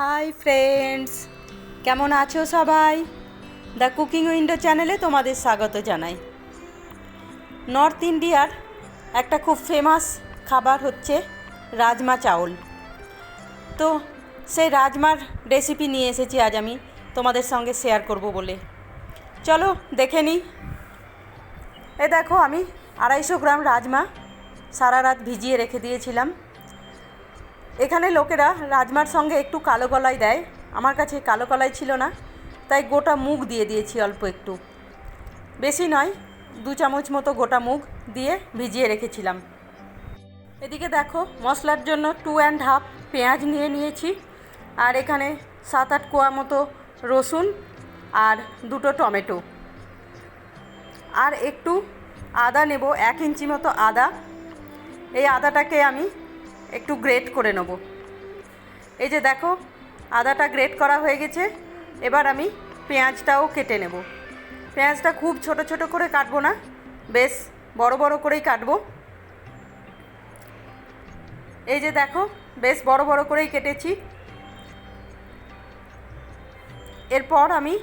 Hi friends কেমন আছো সবাই? দ্য কুকিং উইন্ডো চ্যানেলে তোমাদের স্বাগত জানাই। নর্থ ইন্ডিয়ার একটা খুব ফেমাস খাবার হচ্ছে রাজমা চাউল। তো সেই রাজমার রেসিপি নিয়ে এসেছি আজ আমি তোমাদের সঙ্গে শেয়ার করব বলে। চলো দেখে নিই। এ দেখো আমি আড়াইশো গ্রাম রাজমা সারা রাত ভিজিয়ে রেখে দিয়েছিলাম। এখানে লোকেরা রাজমার সঙ্গে একটু কালো কলাই দেয়। আমার কাছে কালো কলাই ছিল না, তাই গোটা মুগ দিয়ে দিয়েছি অল্প একটু। বেশি নয়, দু চামচ মতো গোটা মুগ দিয়ে ভিজিয়ে রেখেছিলাম। এদিকে দেখো, মশলার জন্য টু অ্যান্ড হাফ পেঁয়াজ নিয়ে নিয়েছি, আর এখানে সাত আট কোয়া মতো রসুন আর দুটো টমেটো। আর একটু আদা নেব, এক ইঞ্চি মতো আদা। এই আদাটাকে আমি একটু গ্রেট করে নেব। এই যে দেখো, আদাটা গ্রেট করা হয়ে গেছে। এবার আমি পেঁয়াজটাও কেটে নেব। পেঁয়াজটা খুব ছোট ছোট করে কাটবো না, বেশ বড় বড় করেই কাটবো। এই যে দেখো, বেশ বড় বড় করেই কেটেছি। এরপর আমি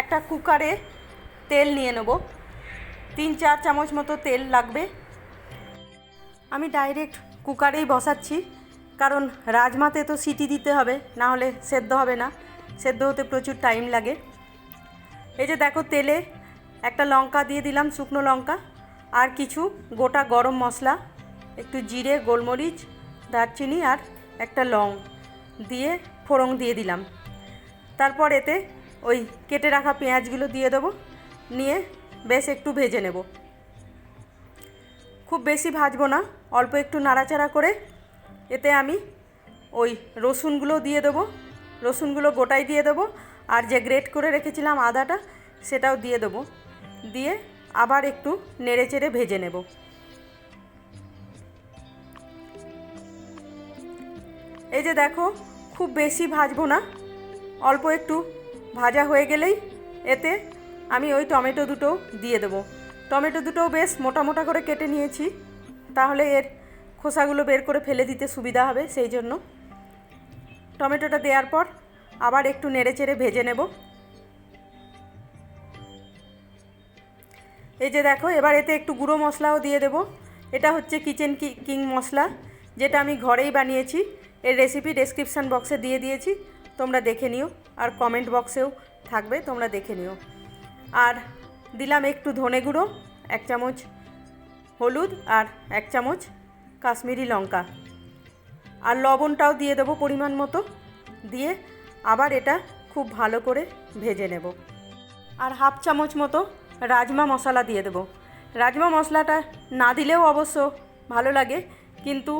একটা কুকারে তেল নিয়ে নেব। তিন চার চামচ মতো তেল লাগবে। আমি ডাইরেক্ট কুকারেই বসাচ্ছি। কারণ রাজমাতে তো সিটি দিতে হবে, না হলে সেদ্ধ হবে না। সেদ্ধ হতে প্রচুর টাইম লাগে। এই যে দেখো তেলে একটা লঙ্কা দিয়ে দিলাম, শুকনো লঙ্কা, আর কিছু গোটা গরম মশলা, একটু জিরে, গোলমরিচ, দারচিনি আর একটা লং দিয়ে ফোড়ন দিয়ে দিলাম। তারপর এতে ওই কেটে রাখা পেঁয়াজগুলো দিয়ে দেবো, নিয়ে বেশ একটু ভেজে নেব। খুব বেশি ভাজবো না, অল্প একটু নাড়াচাড়া করে এতে আমি ওই রসুনগুলো দিয়ে দেবো, রসুনগুলো গোটাই দিয়ে দেবো, আর যে গ্রেট করে রেখেছিলাম আদাটা সেটাও দিয়ে দেবো, দিয়ে আবার একটু নেড়ে চেড়ে ভেজে নেব। এই যে দেখো, খুব বেশি ভাজবো না, অল্প একটু ভাজা হয়ে গেলেই এতে আমি ওই টমেটো দুটো দিয়ে দেবো। টমেটো দুটোও বেশ মোটা মোটা করে কেটে নিয়েছি। তাহলে এর খোসাগুলো বের করে ফেলে দিতে সুবিধা হবে, সেই জন্য। টমেটোটা দেওয়ার পর আবার একটু নেড়ে চেড়ে ভেজে নেব। এই যে দেখো, এবার এতে একটু গুঁড়ো মশলাও দিয়ে দেবো। এটা হচ্ছে কিচেন কিং মশলা, যেটা আমি ঘরেই বানিয়েছি। এর রেসিপি ডেসক্রিপশান বক্সে দিয়ে দিয়েছি। তোমরা দেখে নিও, আর কমেন্ট বক্সেও থাকবে, তোমরা দেখে নিও। আর দিলাম একটু ধনে গুঁড়ো, এক চামচ হলুদ আর এক চামচ কাশ্মীরি লঙ্কা। আর লবণটাও দিয়ে দেবো পরিমাণ মতো। দিয়ে আবার এটা খুব ভালো করে ভেজে নেব। আর হাফ চামচ মতো রাজমা মশলা দিয়ে দেবো। রাজমা মশলাটা না দিলেও অবশ্য ভালো লাগে, কিন্তু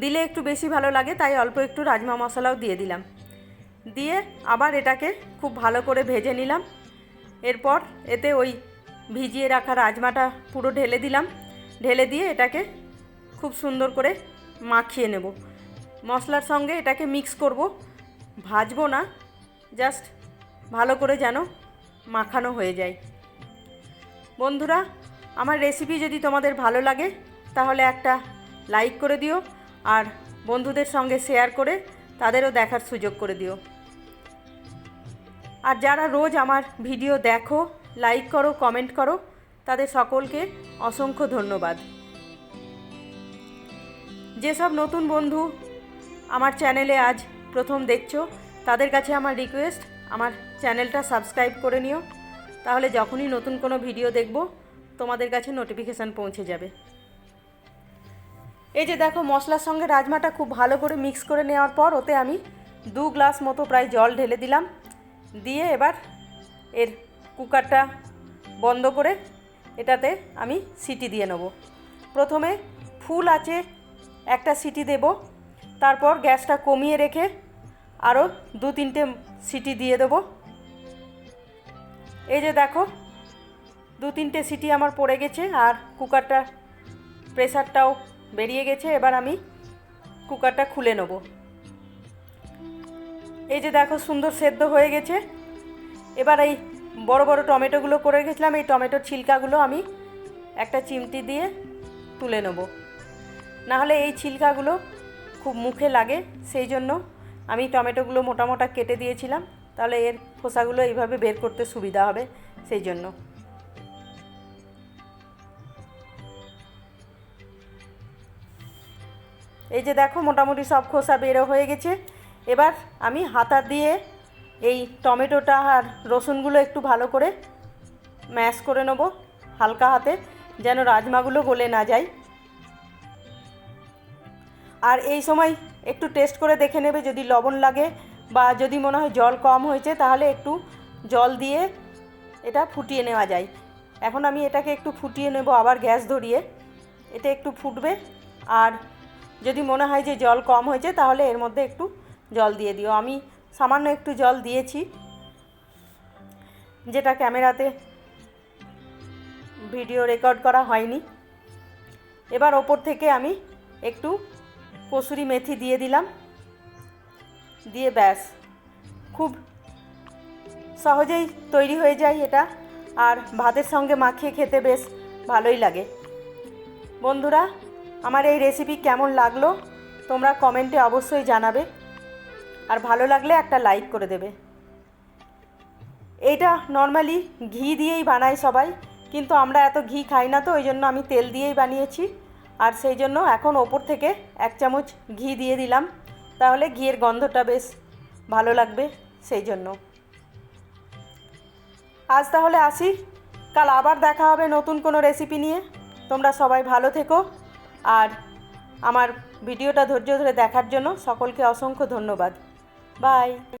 দিলে একটু বেশি ভালো লাগে, তাই অল্প একটু রাজমা মশলাও দিয়ে দিলাম। দিয়ে আবার এটাকে খুব ভালো করে ভেজে নিলাম। এরপর এতে ওই ভিজিয়ে রাখা রাজমাটা পুরো ঢেলে দিলাম। ঢেলে দিয়ে এটাকে খুব সুন্দর করে মাখিয়ে নেব। মশলার সঙ্গে এটাকে মিক্স করব। ভাজবো না জাস্ট ভালো করে যেন মাখানো হয়ে যায়। বন্ধুরা, আমার রেসিপি যদি তোমাদের ভালো লাগে, তাহলে একটা লাইক করে দিও আর বন্ধুদের সঙ্গে শেয়ার করে তাদেরও দেখার সুযোগ করে দিও। আর যারা রোজ আমার ভিডিও দেখো লাইক করো কমেন্ট করো। তাদের সকলকে অসংখ্য ধন্যবাদ। যেসব নতুন বন্ধু আমার চ্যানেলে আজ প্রথম দেখছ, তাদের কাছে আমার রিকোয়েস্ট আমার চ্যানেলটা সাবস্ক্রাইব করে নিও। তাহলে যখনই নতুন কোনো ভিডিও দেখব, তোমাদের কাছে নোটিফিকেশান পৌঁছে যাবে। এই যে দেখো, মশলার সঙ্গে রাজমাটা খুব ভালো করে মিক্স করে নেওয়ার পর ওতে আমি দু গ্লাস মতো প্রায় জল ঢেলে দিলাম। দিয়ে এবার এর কুকারটা বন্ধ করে এটাতে আমি সিটি দিয়ে নেব। প্রথমে ফুল আছে, একটা সিটি দেব। তারপর গ্যাসটা কমিয়ে রেখে আরও দু তিনটে সিটি দিয়ে দেব। এই যে দেখো, দু তিনটে সিটি আমার পড়ে গেছে আর কুকারটা, প্রেসারটাও বেরিয়ে গেছে। এবার আমি কুকারটা খুলে নেব। এই যে দেখো, সুন্দর সেদ্ধ হয়ে গেছে। এবার এই বড় বড় টমেটোগুলো করে রেখেছিলাম, এই টমেটোর ছিলকাগুলো আমি একটা চিমটি দিয়ে তুলে নেব। নাহলে এই ছিলকাগুলো খুব মুখে লাগে, সেই জন্য আমি টমেটোগুলো মোটা মোটা কেটে দিয়েছিলাম। তাহলে এর খোসাগুলো এইভাবে বের করতে সুবিধা হবে, সেই জন্য। এই যে দেখো, মোটামুটি সব খোসা বেরো হয়ে গেছে। এবার আমি হাতা দিয়ে এই টমেটোটা আর রসুনগুলো একটু ভালো করে ম্যাশ করে নেব হালকা হাতে, যেন রাজমাগুলো গলে না যায়। আর এই সময় একটু টেস্ট করে দেখে নেবে, যদি লবণ লাগে বা যদি মনে হয় জল কম হয়েছে, তাহলে একটু জল দিয়ে এটা ফুটিয়ে নেওয়া যায়। এখন আমি এটাকে একটু ফুটিয়ে নেব আবার গ্যাস ধরিয়ে এটা একটু ফুটবে। আর যদি মনে হয় যে জল কম হয়েছে, তাহলে এর মধ্যে একটু জল দিয়ে দিও। আমি সামান্য একটু জল দিয়েছি, যেটা ক্যামেরাতে ভিডিও রেকর্ড করা হয়নি। এবার ওপর থেকে আমি একটু কসুরি মেথি দিয়ে দিলাম, দিয়ে ব্যাস। খুব সহজেই তৈরি হয়ে যায় এটা, আর ভাতের সঙ্গে মাখিয়ে খেতে বেশ ভালোই লাগে। বন্ধুরা, আমার এই রেসিপি কেমন লাগল তোমরা কমেন্টে অবশ্যই জানাবে। আর ভালো লাগলে একটা লাইক করে দেবে। এইটা নর্মালি ঘি দিয়েই বানাই সবাই, কিন্তু আমরা এত ঘি খাই না তো, ওই জন্য আমি তেল দিয়েই বানিয়েছি। আর সেই জন্য এখন ওপর থেকে এক চামচ ঘি দিয়ে দিলাম। তাহলে ঘিয়ের গন্ধটা বেশ ভালো লাগবে সেই জন্য। আজ তাহলে আসি। কাল আবার দেখা হবে নতুন কোনো রেসিপি নিয়ে। তোমরা সবাই ভালো থেকো। আর আমার ভিডিওটা ধৈর্য ধরে দেখার জন্য সকলকে অসংখ্য ধন্যবাদ। Bye!